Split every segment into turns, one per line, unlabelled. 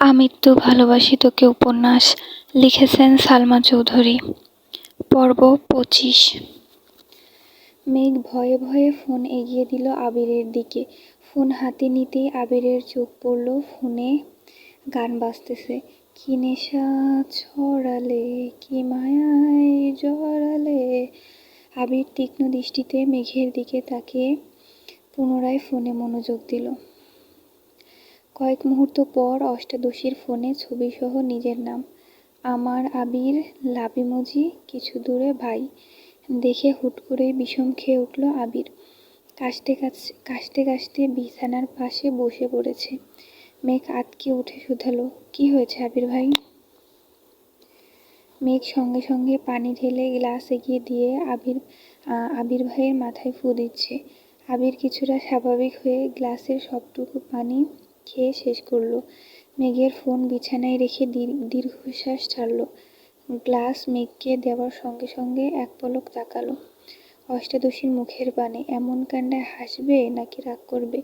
আমৃত্যু ভালোবাসি তোকে উপন্যাস লিখেছেন সালমা চৌধুরী। পর্ব পঁচিশ। মেঘ ভয়ে ভয়ে ফোন এগিয়ে দিল আবিরের দিকে। ফোন হাতে নিতেই আবিরের চোখ পড়ল, ফোনে গান বাজতেছে। কি নেশা ছড়ালে, কি মায়ায় জড়ালে? আবির তীক্ষ্ণ দৃষ্টিতে মেঘের দিকে তাকিয়ে পুনরায় ফোনে মনোযোগ দিল। কয়েক মুহূর্ত পর অষ্টাদশীর ফোনে ছবিসহ নিজের নাম। আমার আবির লাবিমজি, কিছু দূরে ভাই। দেখে হুট করেই বিষম খেয়ে উঠল আবির। কাশতে কাশতে কাশতে কাশতে বিছানার পাশে বসে পড়েছে। মেঘ আতকে উঠে শুধালো, কি হয়েছে আবির ভাই? মেঘ সঙ্গে সঙ্গে পানি ঢেলে গ্লাস এগিয়ে দিয়ে আবির আবির ভাইয়ের মাথায় ফু দিচ্ছে। আবির কিছুটা স্বাভাবিক হয়ে গ্লাসের সবটুকু পানি খেয়ে শেষ করল। মেঘের ফোন বিছানায় রেখে দীর্ঘশ্বাস ছাড়ল। গ্লাস মেঘকে দেওয়ার সঙ্গে সঙ্গে এক পলক তাকালো। অষ্টাদশীর মুখের বাণে এমন কাণ্ডে হাসবে নাকি রাগ করবে,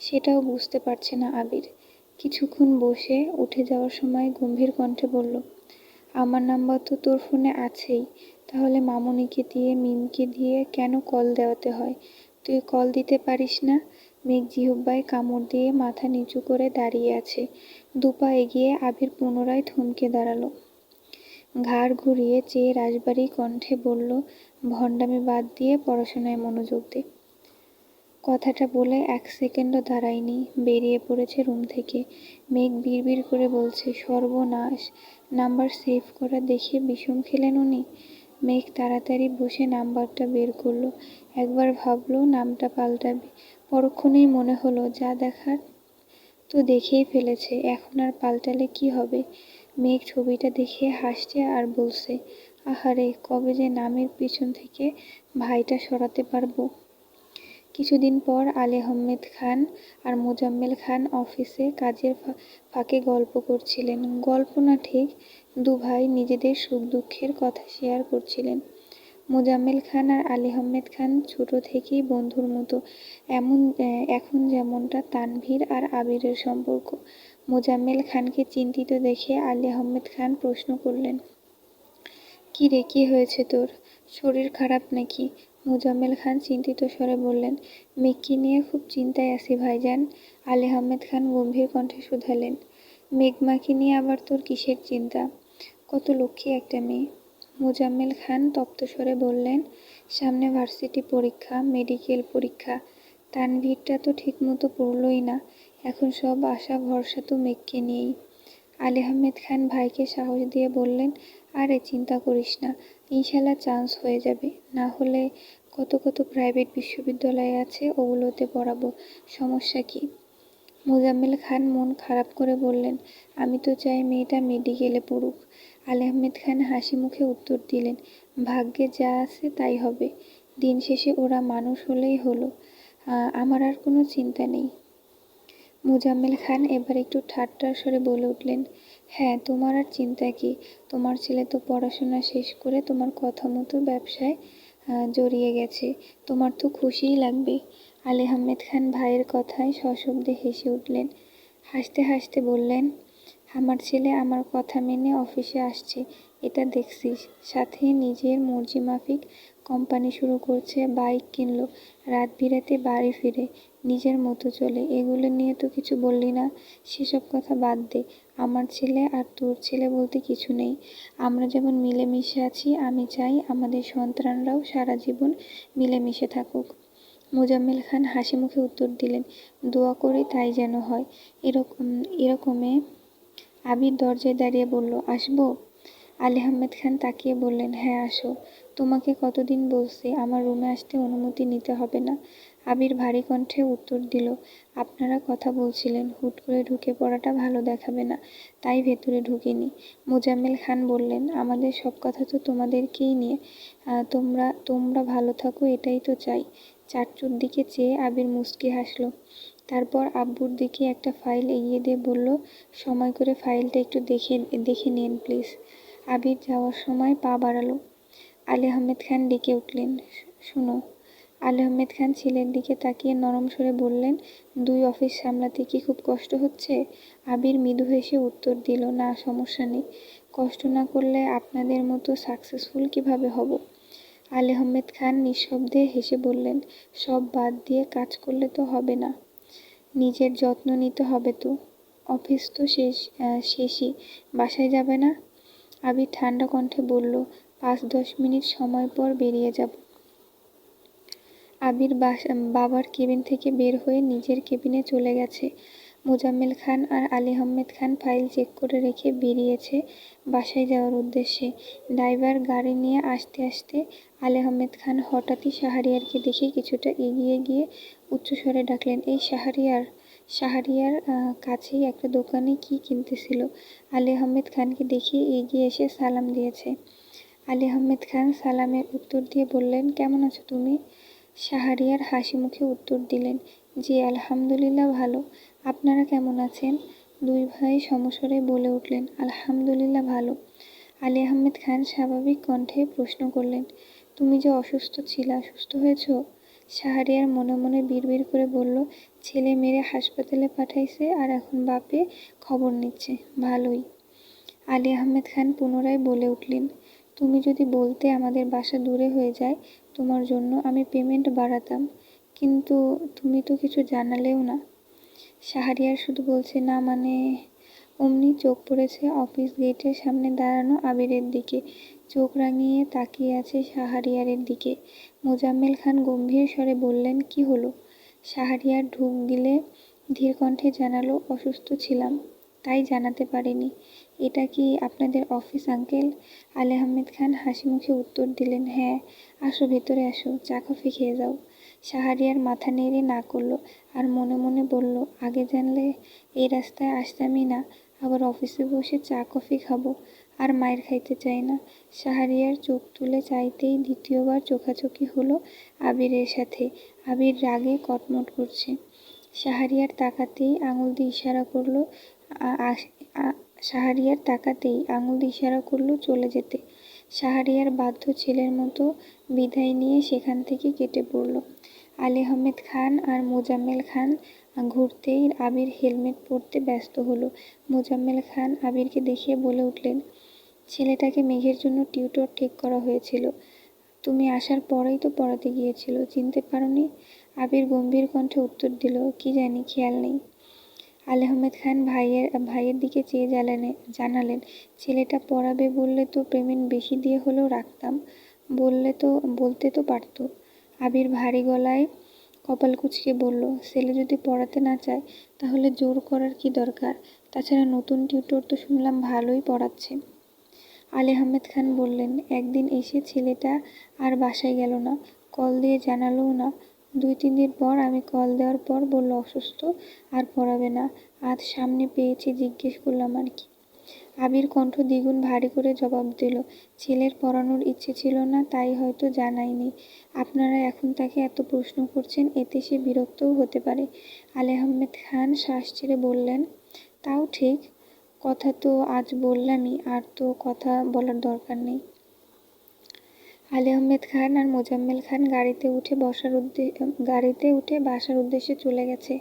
সেটাও বুঝতে পারছে না আবির। কিছুক্ষণ বসে উঠে যাওয়ার সময় গম্ভীর কণ্ঠে বলল, আমার নাম্বার তো তোর ফোনে আছেই, তাহলে মামুনিকে দিয়ে, মিমকে দিয়ে কেন কল দেওয়াতে হয়? তুই কল দিতে পারিস না? মেঘ জিহব্বায় কামড় দিয়ে মাথা নিচু করে দাঁড়িয়ে আছে। দুপা এগিয়ে আবির পুনরায় থমকে দাঁড়াল। ঘাড় ঘুরিয়ে চেয়ে রাজবাড়ি কণ্ঠে বলল, ভণ্ডামি বাদ দিয়ে পড়াশোনায় মনোযোগ দে। কথাটা বলে এক সেকেন্ডও দাঁড়ায়নি, বেরিয়ে পড়েছে রুম থেকে। মেঘ বিড়বিড় করে বলছে, সর্বনাশ, নাম্বার সেভ করা দেখে বিষম খেলেন উনি? মেঘ তাড়াতাড়ি বসে নাম্বারটা বের করল। একবার ভাবলো নামটা পাল্টাবে। পরক্ষণেই মনে হলো, যা দেখার তো দেখেই ফেলেছে, এখন আর পাল্টালে কি হবে? মেঘ ছবিটা দেখে হাসছে আর বলছে, আহারে, কবে যে নামের পিছন থেকে ভাইটা সরাতে পারব? কিছুদিন পর আলী আহমেদ খান আর মোজাম্মেল খান অফিসে কাজের ফাঁকে গল্প করছিলেন। গল্প না ঠিক দু ভাই নিজেদের সুখ দুঃখের কথা শেয়ার করছিলেন। মোজাম্মেল খান আর আলী আহমেদ খান ছোট থেকেই বন্ধুর মতো। এমন এখন যেমনটা তানভীর আর আবিরের সম্পর্ক। মোজাম্মেল খানকে চিন্তিত দেখে আলী আহমেদ খান প্রশ্ন করলেন, কী রে, কী হয়েছে তোর? শরীর খারাপ নাকি? মোজাম্মেল খান চিন্তিত স্বরে বললেন মেঘকে নিয়ে খুব চিন্তায় আছি ভাইজান। আলী আহমেদ খান গম্ভীর কণ্ঠে শুধালেন মেঘমাকে নিয়ে আবার তোর কিসের চিন্তা? কত লক্ষ্মী একটা মেয়ে। মোজাম্মেল খান তপ্তস্বরে বললেন, সামনে ভার্সিটি পরীক্ষা, মেডিকেল পরীক্ষা। তানভীরটা তো ঠিকমতো পড়লই না। এখন সব আশা ভরসা তো মেঘকে নিয়েই। আলী আহমেদ খান ভাইকে সাহস দিয়ে বললেন, আরে চিন্তা করিস না, ইনশাল্লাহ চান্স হয়ে যাবে। না হলে কত কত প্রাইভেট বিশ্ববিদ্যালয় আছে, ওগুলোতে পড়াবো। সমস্যা কি? মোজাম্মেল খান মন খারাপ করে বললেন, আমি তো চাই মেয়েটা মেডিকেলে পড়ুক। আলী আহমেদ খান হাসি মুখে উত্তর দিলেন, ভাগ্যে যা আছে তাই হবে। দিন শেষে ওরা মানুষ হলেই হলো। আমার আর কোনো চিন্তা নেই। মোজাম্মেল খান এবার একটু ঠাট্টার স্বরে বলে উঠলেন হ্যাঁ তোমার আর চিন্তা কি? তোমার ছেলে তো পড়াশোনা শেষ করে তোমার কথা মতো ব্যবসায় জড়িয়ে গেছে। তোমার তো খুশিই লাগবে। আলী আহমেদ খান ভাইয়ের কথায় সশব্দে হেসে উঠলেন, হাসতে হাসতে বললেন আমার ছেলে আমার কথা মেনে অফিসে আসছে, এটা দেখছিস? সাথে নিজের মর্জি মাফিক কোম্পানি শুরু করছে, বাইক কিনলো, রাত বিরাতে বাড়ি ফিরে, নিজের মতো চলে। এগুলো নিয়ে তো কিছু বললি না, সেসব কথা বাদ দে। আমার ছেলে আর তোর ছেলে বলতে কিছু নেই। আমরা যেমন মিলেমিশে আছি, আমি চাই আমাদের সন্তানরাও সারা জীবন মিলেমিশে থাকুক। মোজাম্মেল খান হাসি মুখে উত্তর দিলেন, দোয়া করে তাই যেন হয়। এরকম এরকমে আবির দরজায় দাঁড়িয়ে বলল, আসব? আলী আহমেদ খান তাকিয়ে বললেন হ্যাঁ আসো। তোমাকে কতদিন বলছি, আমার রুমে আসতে অনুমতি নিতে হবে না। আবির ভারী কণ্ঠে উত্তর দিল, আপনারা কথা বলছিলেন, হুট করে ঢুকে পড়াটা ভালো দেখাবে না, তাই ভেতরে ঢুকিনি। মোজাম্মেল খান বললেন, আমাদের সব কথা তো তোমাদেরকেই নিয়ে তোমরা তোমরা ভালো থাকো, এটাই তো চাই। চারচুর দিকে চেয়ে আবির মুস্কি হাসলো তারপর আব্বুর দিকে একটা ফাইল এগিয়ে দিয়ে বলল, সময় করে ফাইলটা একটু দেখে দেখে নিন, প্লিজ। আবির যাওয়ার সময় পা বাড়ালো। আলী আহমেদ খান ডেকে উঠলেন। শুনো। আলী আহমেদ খান ছেলের দিকে তাকিয়ে নরম স্বরে বললেন, দুই অফিস সামলাতে কি খুব কষ্ট হচ্ছে? আবির মৃদু হেসে উত্তর দিল, না, সমস্যা নেই। কষ্ট না করলে আপনাদের মতো সাকসেসফুল কীভাবে হব? আলী আহমেদ খান নিঃশব্দে হেসে বললেন, সব বাদ দিয়ে কাজ করলে তো হবে না। নিজের যত্ন নিতে হবে তো। অফিস তো শেষ শেষই। বাসায় যাবে না? আবির ঠান্ডা কণ্ঠে বলল, পাঁচ দশ মিনিট সময় পর বেরিয়ে যাব। আবির বাবার কেবিন থেকে বের হয়ে নিজের কেবিনে চলে গেছে। মোজাম্মেল খান আর আলী আহমেদ খান ফাইল চেক করে রেখে বেরিয়েছে বাসায় যাওয়ার উদ্দেশ্যে। ড্রাইভার গাড়ি নিয়ে আসতে আসতে আলী আহমেদ খান হঠাৎই শাহরিয়ারকে দেখে কিছুটা এগিয়ে গিয়ে উচ্চস্বরে ডাকলেন, এই শাহরিয়ার শাহরিয়ার কাছেই একটা দোকানে কি কিনতেছিল? আলী আহমেদ খানকে দেখে এগিয়ে এসে সালাম দিয়েছে। আলী আহমেদ খান সালামের উত্তর দিয়ে বললেন, কেমন আছো তুমি? শাহরিয়ার হাসি মুখে উত্তর দিলেন, জি, আলহামদুলিল্লাহ ভালো। আপনারা কেমন আছেন? দুই ভাই সমস্বরে বলে উঠলেন, আলহামদুলিল্লাহ ভালো। আলী আহমেদ খান স্বাভাবিক কণ্ঠে প্রশ্ন করলেন, তুমি যে অসুস্থ ছিলা, সুস্থ হয়েছ? শাহরিয়ার মনে মনে বিড়বিড় করে বলল, ছেলে মেরে হাসপাতালে পাঠাইছে আর এখন বাপে খবর নিচ্ছে, ভালোই। আলী আহমেদ খান পুনরায় বলে উঠলেন, তুমি যদি বলতে আমাদের বাসা দূরে হয়ে যায়, তোমার জন্য আমি পেমেন্ট বাড়াতাম। কিন্তু তুমি তো কিছু জানালেও না। শাহরিয়ার শুধু বলছে, না মানে অমনি চোখ পড়েছে অফিস গেটের সামনে দাঁড়ানো আবিরের দিকে। চোখ রাঙিয়ে তাকিয়ে আছে শাহরিয়ারের দিকে। মোজাম্মেল খান গম্ভীর স্বরে বললেন, কি হলো? শাহরিয়ার ঢুক গিলে ধীর কণ্ঠে জানালো, অসুস্থ ছিলাম, তাই জানাতে পারিনি। এটা কি আপনাদের অফিস, আঙ্কেল? আলে আহমেদ খান হাসি মুখে উত্তর দিলেন হ্যাঁ আসো ভেতরে আসো, চা কফি খেয়ে যাও। শাহরিয়ার মাথা নেড়ে না করল আর মনে মনে বলল, আগে জানলে এই রাস্তায় আসতামই না, আবার অফিসে বসে চা, কফি খাব আর মায়ের খাইতে চাই না। শাহরিয়ার চোখ তুলে চাইতেই দ্বিতীয়বার চোখাচোখি হলো আবিরের সাথে। আবির রাগে কটমট করছে। শাহরিয়ার তাকাতেই আঙুল দিয়ে ইশারা করল শাহরিয়ার তাকাতেই আঙুল দিয়ে ইশারা করল চলে যেতে। শাহরিয়ার বাধ্য ছেলের মতো বিদায় নিয়ে সেখান থেকে কেটে পড়ল। আলী আহমেদ খান আর মোজাম্মেল খান ঘুরতেই আবির হেলমেট পরতে ব্যস্ত হলো। মোজাম্মেল খান আবিরকে দেখিয়ে বলে উঠলেন, ছেলেটাকে মেঘের জন্য টিউটর ঠিক করা হয়েছিল। তুমি আসার পরেই তো পড়াতে গিয়েছিল, চিনতে পারোনি? আবির গম্ভীর কণ্ঠে উত্তর দিল, কি জানি, খেয়াল নেই। আলী আহমেদ খান ভাইয়ের ভাইয়ের দিকে চেয়ে জ্বালানে, জানালেন, ছেলেটা পড়াবে বললে তো পেমেন্ট বেশি দিয়ে হলেও রাখতাম। বললে তো, বলতে তো পারতো। আবির ভারী গলায় কপাল কুঁচকে বলল, ছেলে যদি পড়াতে না চায়, তাহলে জোর করার কি দরকার? তাছাড়া নতুন টিউটর তো শুনলাম ভালোই পড়াচ্ছে। আলী আহমেদ খান বললেন, একদিন এসে ছেলেটা আর বাসায় গেল না, কল দিয়ে জানালোও না। দুই, তিন দিন পর আমি কল দেওয়ার পর বলল, অসুস্থ, আর পড়াবে না। আজ সামনে পেয়েছি, জিজ্ঞেস করলাম আর কি। আবির কণ্ঠ দ্বিগুণ ভারী করে জবাব দিল, ছেলের পড়ানোর ইচ্ছে ছিল না, তাই হয়তো জানায়নি। আপনারা এখন তাকে এত প্রশ্ন করছেন, এতে সে বিরক্তও হতে পারে। আলে আহমেদ খান শ্বাস ছেড়ে বললেন, তাও ঠিক, কথা তো আজ বললামই, আর তো কথা বলার দরকার নেই। আলী আহমেদ খান আর মোজাম্মেল খান গাড়িতে উঠে বসার উদ্দেশ্য গাড়িতে উঠে বাসার উদ্দেশ্যে চলে গেছে।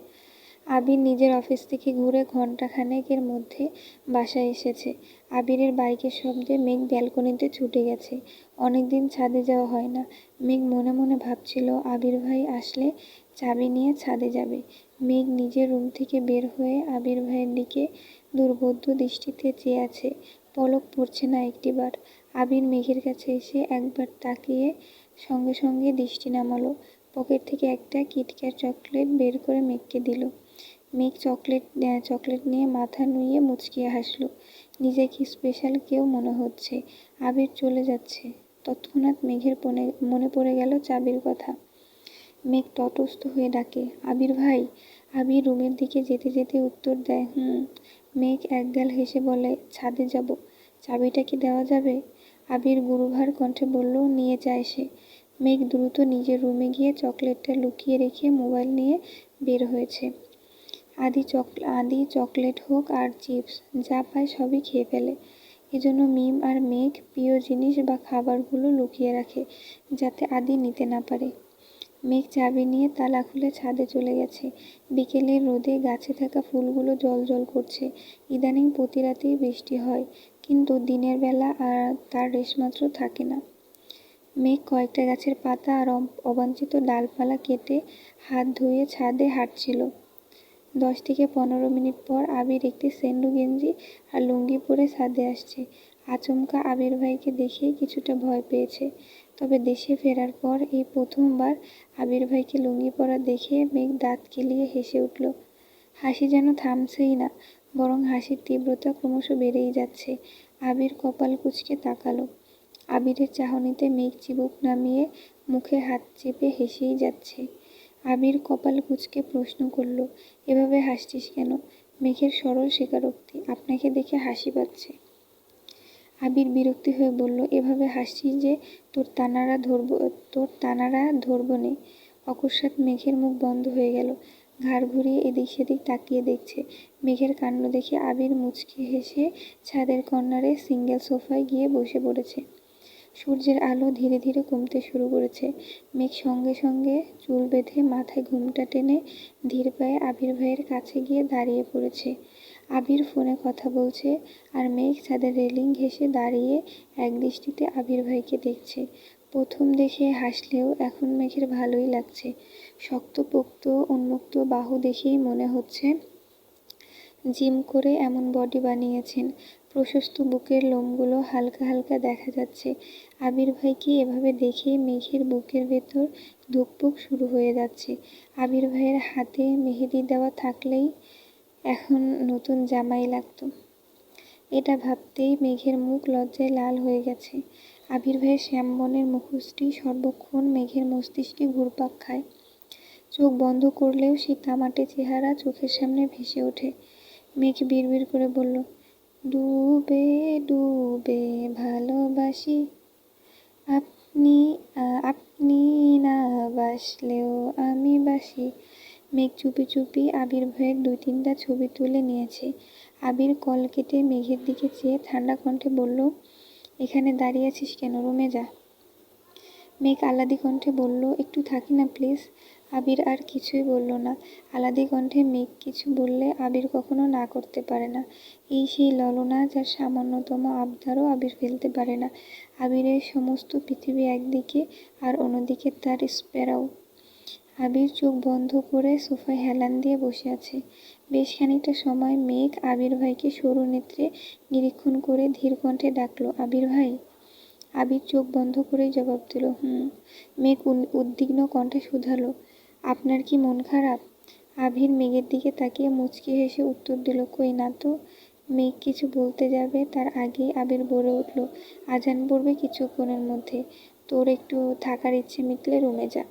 আবির নিজের অফিস থেকে ঘুরে ঘন্টাখানেকের মধ্যে বাসায় এসেছে। আবিরের বাইকের শব্দে মেঘ ব্যালকনিতে ছুটে গেছে। অনেক দিন ছাদে যাওয়া হয় না। মেঘ মনে মনে ভাবছিল, আবির ভাই আসলে চাবি নিয়ে ছাদে যাবে। মেঘ নিজের রুম থেকে বের হয়ে আবির ভাইয়ের দিকে দুর্বোধ্য দৃষ্টিতে চেয়ে আছে। পলক পড়ছে না একটিবার। আবির মেঘের কাছে এসে একবার তাকিয়ে সঙ্গে সঙ্গে দৃষ্টি নামালো। পকেট থেকে একটা কিটক্যাট চকলেট বের করে মেঘকে দিল। মেঘ চকলেট চকলেট নিয়ে মাথা নুইয়ে মুচকিয়ে হাসলো। নিজেকে স্পেশাল কেউ মনে হচ্ছে? আবির চলে যাচ্ছে। তৎক্ষণাৎ মেঘের মনে পড়ে গেল চাবির কথা। মেঘ তটস্থ হয়ে ডাকে, আবির ভাই, আবির রুমের দিকে যেতে যেতে উত্তর দেয়, হুম। মেঘ একগাল হেসে বলে, ছাদে যাব। চাবিটা কি দেওয়া যাবে? আবির গুরুভার কণ্ঠে বলল, নিয়ে যায় সে মেঘ দ্রুত নিজের রুমে গিয়ে চকলেটটা লুকিয়ে রেখে মোবাইল নিয়ে বের হয়েছে। আদি চক আদি চকলেট হোক আর চিপস, যা পায় সবই খেয়ে ফেলে। এজন্য মিম আর মেঘ প্রিয় জিনিস বা খাবারগুলো লুকিয়ে রাখে, যাতে আদি নিতে না পারে। মেঘ চাবি নিয়ে তালা খুলে ছাদে চলে গেছে। বিকেলে রোদে গাছে থাকা ফুলগুলো জল জল করছে। ইদানিং প্রতি রাতেই বৃষ্টি হয়, কিন্তু দিনের বেলা আর তার রেশমাত্র থাকে না। মেঘ কয়েকটা গাছের পাতা আর অবাঞ্ছিত ডালপালা কেটে হাত ধুয়ে ছাদে হাঁটছিল। দশ থেকে পনেরো মিনিট পর আবির একটি সেন্ডু গেঞ্জি আর লুঙ্গি পরে ছাদে আসছে। আচমকা আবির ভাইকে দেখে কিছুটা ভয় পেয়েছে। তবে দেশে ফেরার পর এই প্রথমবার আবির ভাইকে লুঙ্গি পরা দেখে মেঘ দাঁত কেলিয়ে হেসে উঠল। হাসি যেন থামছেই না, বরং হাসির তীব্রতা ক্রমশ বেড়েই যাচ্ছে। আবির কপাল কুচকে তাকালো। আবিরের চাহনিতে মেঘ চিবুক নামিয়ে মুখে হাত চেপে হেসেই যাচ্ছে। আবির কপাল কুঁচকে প্রশ্ন করল, এভাবে হাসছিস কেন? মেঘের সরল স্বীকারোক্তি আপনাকে দেখে হাসি পাচ্ছে। আবির বিরক্তি হয়ে বলল, এভাবে হাসছিস যে তোর তানারা ধরব, তোর তানারা ধরব নে। অকস্মাৎ মেঘের মুখ বন্ধ হয়ে গেল। ঘাড় ঘুরিয়ে এদিক সেদিক তাকিয়ে দেখছে, মেঘের কাণ্ড দেখে আবির মুচকি হেসে ছাদের কর্নারে সিঙ্গেল সোফায় গিয়ে বসে পড়েছে। সূর্যের আলো ধীরে ধীরে কমতে শুরু করেছে। মেঘ সঙ্গে সঙ্গে চুল বেঁধে মাথায় ঘুমটা টেনে ধীর পায়ে আবির ভাইয়ের কাছে গিয়ে দাঁড়িয়ে পড়েছে। আবির ফোনে কথা বলছে আর মেঘ ছাদের রেলিং ঘেঁষে দাঁড়িয়ে এক দৃষ্টিতে আবির ভাইকে দেখছে। প্রথম দেখে হাসলেও এখন মেঘের ভালোই লাগছে। শক্তপোক্ত উন্মুক্ত বাহু দেখেই মনে হচ্ছে জিম করে এমন বডি বানিয়েছেন। প্রশস্ত বুকের লোমগুলো হালকা হালকা দেখা যাচ্ছে। আবির ভাইকে এভাবে দেখে মেঘের বুকের ভেতর ধুকপুক শুরু হয়ে যাচ্ছে। আবির ভাইয়ের হাতে মেহেদি দেওয়া থাকলেই এখন নতুন জামাই লাগতো। এটা ভাবতেই মেঘের মুখ লজ্জায় লাল হয়ে গেছে। আবির ভাইয়ের শ্যামবনের মুখোশটি সর্বক্ষণ মেঘের মস্তিষ্কে ঘুরপাক খায়। চোখ বন্ধ করলেও সেই তামাটে চেহারা চোখের সামনে ভেসে ওঠে। মেঘ বিড়বিড় করে বলল ডুবে ডুবে ভালোবাসি। আপনি আপনি না বাসলেও আমি বাসি। মেঘ চুপি চুপি আবির ভয়ের দুই তিনটা ছবি তুলে নিয়েছে। আবির কল কেটে মেঘের দিকে চেয়ে ঠান্ডা কণ্ঠে বলল, এখানে দাঁড়িয়ে আছিস কেন? রুমে যা। মেঘ আলাদি কণ্ঠে বলল, একটু থাকি না প্লিজ আবির আর কিছুই বলল না। আলাদি কণ্ঠে মেঘ কিছু বললে আবির কখনো না করতে পারে না। এই সেই ললনা যার সামান্যতম আবদারও আবির ফেলতে পারে না। আবিরের সমস্ত পৃথিবী একদিকে আর অন্যদিকে তার স্প্যারাও আবির চোখ বন্ধ করে সোফায় হেলান দিয়ে বসে আছে। বেশ খানিকটা সময় মেঘ আবির ভাইকে সরু নেত্রে নিরীক্ষণ করে ধীর কণ্ঠে ডাকলো, আবির ভাই? আবির চোখ বন্ধ করেই জবাব দিল, হুম। মেঘ উদ্বিগ্ন কণ্ঠে শুধালো, আপনার কি মন খারাপ? আবির মেঘের দিকে তাকিয়ে মুচকি হেসে উত্তর দিল, কই না তো, মেঘ কিছু বলতে যাবে, তার আগেই আবির বলে উঠল, আজান পড়বে কিছুক্ষণের মধ্যে, তোর একটু থাকার ইচ্ছে মিটলে রুমে যা।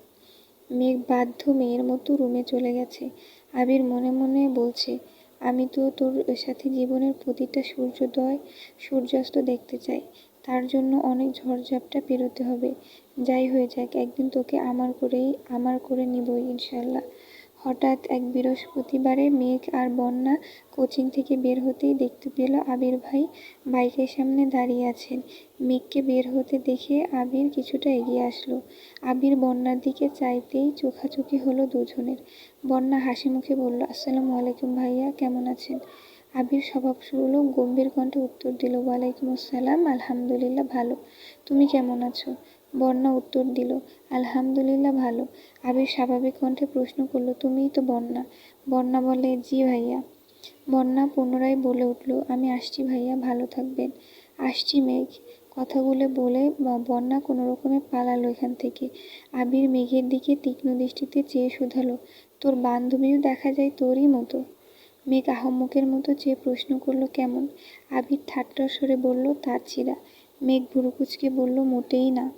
মেঘ বাধ্য মেয়ের মতো রুমে চলে গেছে, আবির মনে মনে বলছে, আমি তো তোর সাথে জীবনের প্রতিটা সূর্যোদয়, সূর্যাস্ত দেখতে চাই তার জন্য অনেক ঝড়ঝাপটা পেরোতে হবে। যাই হয়ে যাক, একদিন তোকে আমার করেই, আমার করে নিবই ইনশাল্লাহ হঠাৎ এক বৃহস্পতিবারে মেঘ আর বন্যা কোচিং থেকে বের হতেই দেখতে পেল আবির ভাই বাইকের সামনে দাঁড়িয়ে আছেন। মেঘকে বের হতে দেখে আবির কিছুটা এগিয়ে আসলো। আবির বন্যার দিকে চাইতেই চোখাচোখি হলো দুজনের। বন্যা হাসি মুখে বলল, আসসালামু আলাইকুম ভাইয়া, কেমন আছেন? আবির স্বভাব সুলভ গম্ভীর কণ্ঠে উত্তর দিল, ওয়ালাইকুম আসসালাম, আলহামদুলিল্লাহ ভালো। তুমি কেমন আছো? বন্যা উত্তর দিল, আলহামদুলিল্লাহ ভালো। আবির স্বাভাবিক কণ্ঠে প্রশ্ন করল, তুমিই তো বন্যা বন্যা বলে, জি ভাইয়া। বন্যা পুনরায় বলে উঠল, আমি আসছি ভাইয়া, ভালো থাকবেন। আসছি মেঘ। কথাগুলো বলে বন্যা কোনো রকমে পালালো এখান থেকে। আবির মেঘের দিকে তীক্ষ্ণ দৃষ্টিতে চেয়ে শুধালো, তোর বান্ধবীও দেখা যায় তোরই মতো। মেঘ আহম্মকের মতো চেয়ে প্রশ্ন করল, কেমন? আবির ঠাট্টার স্বরে বলল, তার ছিঁড়া মেঘ ভুরুকুচকে বলল, মোটেই না।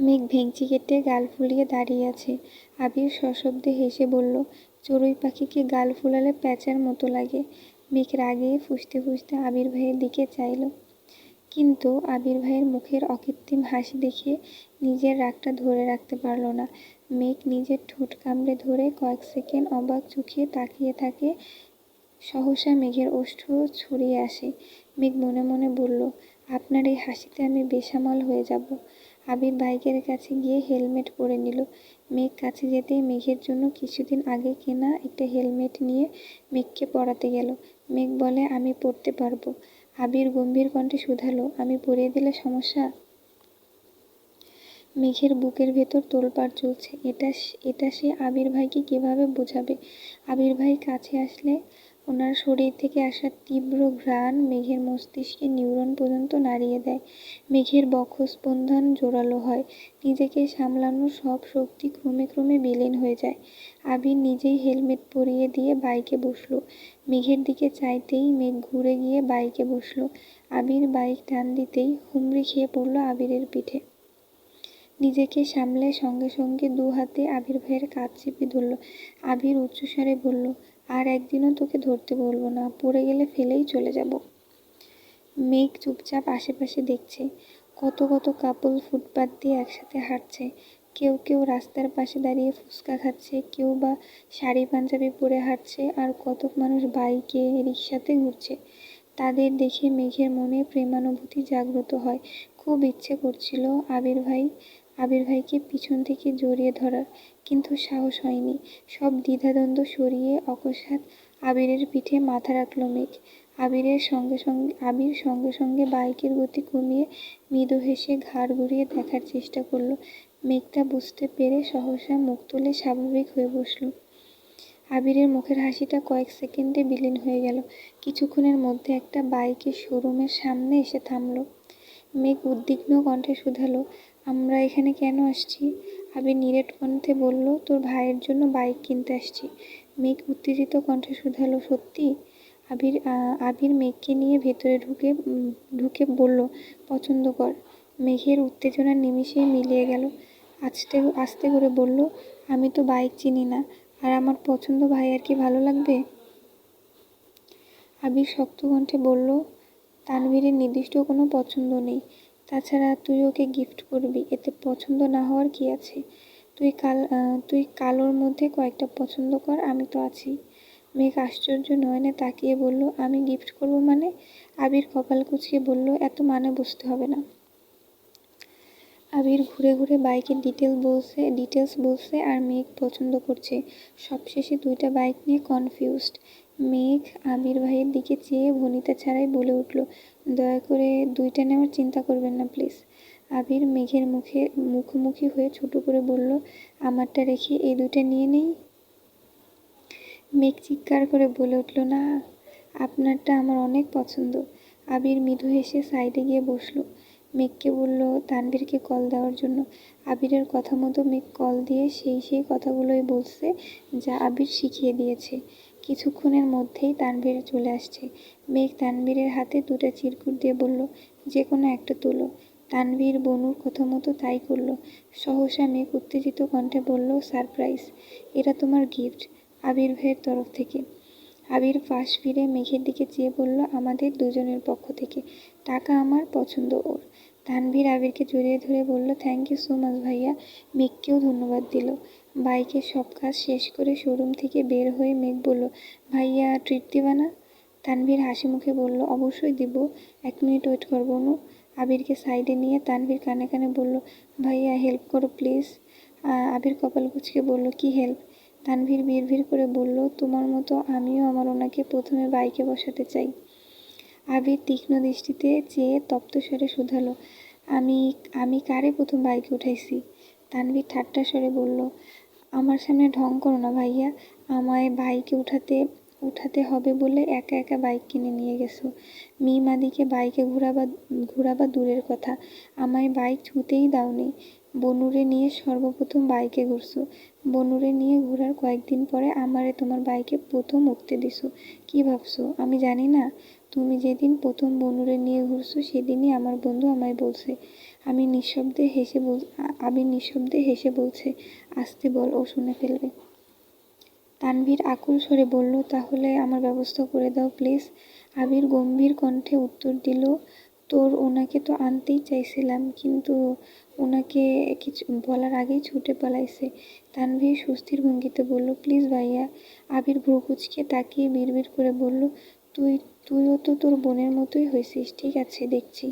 মেঘ ভেঙচি কেটে গাল ফুলিয়ে দাঁড়িয়ে আছে। আবির সশব্দে হেসে বলল, চড়ুই পাখিকে গাল ফুলালে প্যাঁচার মতো লাগে। মেঘ রাগে ফুসতে ফুসতে আবির ভাইয়ের দিকে চাইল। কিন্তু আবির ভাইয়ের মুখের অকৃত্রিম হাসি দেখে নিজের রাগটা ধরে রাখতে পারল না। মেঘ নিজের ঠোঁট কামড়ে ধরে কয়েক সেকেন্ড অবাক চোখে তাকিয়ে থাকে। সহসা মেঘের ওষ্ঠ ছড়িয়ে আসে। মেঘ মনে মনে বলল, আপনার এই হাসিতে আমি বেসামাল হয়ে যাব। আবির বাইকের কাছে গিয়ে হেলমেট পরে নিল। মেঘ কাছে যেতেই মেঘের জন্য কিছুদিন আগে কেনা একটা হেলমেট নিয়ে মেঘকে পরাতে গেল। মেঘ বলে, আমি পড়তে পারব। আবির গম্ভীর কণ্ঠে শুধালো, আমি পরিয়ে দিলে সমস্যা? মেঘের বুকের ভেতর তোলপাড় চলছে। এটা এটা সে আবির ভাইকে কীভাবে বোঝাবে? আবির ভাই কাছে আসলে ওনার শরীর থেকে আসা তীব্র ঘ্রাণ মেঘের মস্তিষ্কে নিউরন পর্যন্ত নাড়িয়ে দেয়। মেঘের বক্ষস্পন্দন জোরালো হয়। নিজেকে সামলানোর সব শক্তি ক্রমে ক্রমে বিলীন হয়ে যায়। আবির নিজেই হেলমেট পরিয়ে দিয়ে বাইকে বসল। মেঘের দিকে চাইতেই মেঘ ঘুরে গিয়ে বাইকে বসল। আবির বাইক টান দিতেই হুমড়ি খেয়ে পড়ল আবিরের পিঠে। নিজেকে সামলে সঙ্গে সঙ্গে দু হাতে আবির ভাইয়ের কাজ চেপে ধরল। আবির উচ্চস্বরে বলল, আর একদিনও তোকে ধরতে বলব না, পড়ে গেলে ফেলেই চলে যাব। মেঘ চুপচাপ আশেপাশে দেখছে, কত কত কাপল ফুটপাত দিয়ে একসাথে হাঁটছে। কেউ কেউ রাস্তার পাশে দাঁড়িয়ে ফুচকা খাচ্ছে, কেউ বা শাড়ি পাঞ্জাবি পরে হাঁটছে, আর কতক মানুষ বাইকে রিক্সাতে ঘুরছে। তাদের দেখে মেঘের মনে প্রেমানুভূতি জাগ্রত হয়। খুব ইচ্ছে করছিল আবির ভাই আবির ভাইকে পিছন থেকে জড়িয়ে ধরার কিন্তু সাহস হয়নি। সব দ্বিধাদ্বন্দ্ব সরিয়ে অকস্মাৎ আবিরের পিঠে মাথা রাখল মেঘ। আবিরের সঙ্গে সঙ্গে, আবির সঙ্গে সঙ্গে বাইকের গতি কমিয়ে মৃদু হেসে ঘাড় ঘুরিয়ে দেখার চেষ্টা করল। মেঘটা বুঝতে পেরে সহসা মুখ তুলে স্বাভাবিক হয়ে বসল। আবিরের মুখের হাসিটা কয়েক সেকেন্ডে বিলীন হয়ে গেল। কিছুক্ষণের মধ্যে একটা বাইকের শোরুমের সামনে এসে থামলো। মেঘ উদ্বিগ্ন কণ্ঠে শুধালো আমরা এখানে কেন আসছি? আবির নিরেট কণ্ঠে বলল, তোর ভাইয়ের জন্য বাইক কিনতে আসছি। মেঘ উত্তেজিত কণ্ঠে শুধালো, সত্যি? আবির আবির মেঘকে নিয়ে ভেতরে ঢুকে ঢুকে বলল, পছন্দ কর। মেঘের উত্তেজনার নিমিষেই মিলিয়ে গেল আস্তে আস্তে করে বলল, আমি তো বাইক চিনি না, আর আমার পছন্দ ভাই আর কি ভালো লাগবে? আবির শক্ত কণ্ঠে বলল, তানভীরের নির্দিষ্ট কোনো পছন্দ নেই। তাছাড়া তুই ওকে গিফট করবি, এতে পছন্দ না হওয়ার কি আছে? তুই কাল তুই কালোর মধ্যে কয়েকটা পছন্দ কর, আমি তো আছি। মেঘ আশ্চর্য নয়নে তাকিয়ে বলল, আমি গিফট করব মানে? আবির কপাল কুচিয়ে বলল, এত মানে বুঝতে হবে না। আবির ঘুরে ঘুরে বাইকের ডিটেল বলছে ডিটেলস বলছে আর মেঘ পছন্দ করছে। সবশেষে দুইটা বাইক নিয়ে কনফিউজড মেঘ আবির ভাইয়ের দিকে চেয়ে ভনিতা ছাড়াই বলে উঠল দয়া করে দুইটা নেওয়ার চিন্তা করবেন না প্লিজ আবির মেঘের মুখে, মুখোমুখি হয়ে ছোট করে বলল, আমারটা রেখে এই দুইটা নিয়ে নেই? মেঘ চিৎকার করে বলে উঠল, না, আপনারটা আমার অনেক পছন্দ। আবির মৃদু হেসে সাইডে গিয়ে বসল। মেঘকে বলল, তানভীরকে কল দেওয়ার জন্য। আবিরের কথা মতো মেঘ কল দিয়ে সেই সেই কথাগুলোই বলছে, যা আবির শিখিয়ে দিয়েছে। কিছুক্ষণের মধ্যেই তানভীর চলে আসছে। মেঘ তানভীরের হাতে দুটা চিরকুট দিয়ে বলল যে কোনো একটা তোলো। তানভীর বনুর কথা মতো তাই করল। সহসা মেঘ উত্তেজিত কণ্ঠে বলল, সারপ্রাইজ, এটা তোমার গিফট আবির ভাইয়ের তরফ থেকে। আবির পাশ ফিরে মেঘের দিকে চেয়ে বলল, আমাদের দুজনের পক্ষ থেকে। টাকা আমার পছন্দ ওর। তানভীর আবিরকে জড়িয়ে ধরে বলল, থ্যাংক ইউ সো মাচ ভাইয়া। মেঘকেও ধন্যবাদ দিল। বাইকের সব কাজ শেষ করে শোরুম থেকে বের হয়ে মেঘ বলল, ভাইয়া ট্রিট দিবা না? তানভীর হাসি মুখে বলল, অবশ্যই দিব। এক মিনিট ওয়েট করব নু আবিরকে সাইডে নিয়ে তানভীর কানে কানে বলল, ভাইয়া, হেল্প করো, প্লিজ। আবির কপাল কুচকে বলল, কি হেল্প? তানভীর ভিড় করে বলল, তোমার মতো আমিও আমার ওনাকে প্রথমে বাইকে বসাতে চাই। আবির তীক্ষ্ণ দৃষ্টিতে চেয়ে তপ্ত স্বরে শুধালো, আমি আমি কারে প্রথম বাইকে উঠাইছি? তানভীর ঠাট্টা স্বরে বলল, আমার সামনে ঢং করো না ভাইয়া, আমায় বাইকে উঠাতে উঠাতে হবে বলে একা একা বাইক কিনে নিয়ে গেছো। মি মাদিকে বাইকে ঘোরাবা ঘোরাবা দূরের কথা, আমায় বাইক ছুঁতেই দাওনি। বনুরে নিয়ে সর্বপ্রথম বাইকে ঘুরছো। বনুরে নিয়ে ঘোরার কয়েকদিন পরে আমারে তোমার বাইকে প্রথম উঠতে দিছো। কি ভাবছ, আমি জানি না। তুমি যেদিন প্রথম বনুরে নিয়ে ঘুরছো, সেদিনই আমার বন্ধু আমায় বলছে আমি নিঃশব্দে হেসে বল আমি নিঃশব্দে হেসে বলছে, আসতে বল ও শুনে ফেলবে। তানভীর আকুল স্বরে বলল, তাহলে আমার ব্যবস্থা করে দাও, প্লিজ। আবির গম্ভীর কণ্ঠে উত্তর দিল, তোর ওনাকে তো আনতেই চাইছিলাম, কিন্তু ওনাকে কিছু বলার আগেই ছুটে পালাইছে। তানভীর সুস্থির ভঙ্গিতে বলল, প্লিজ ভাইয়া। আবির ভ্রুকুচকে তাকিয়ে বিড়বিড় করে বলল, তুই তুইও তো তোর বোনের মতোই হয়েছিস ঠিক আছে, দেখছি।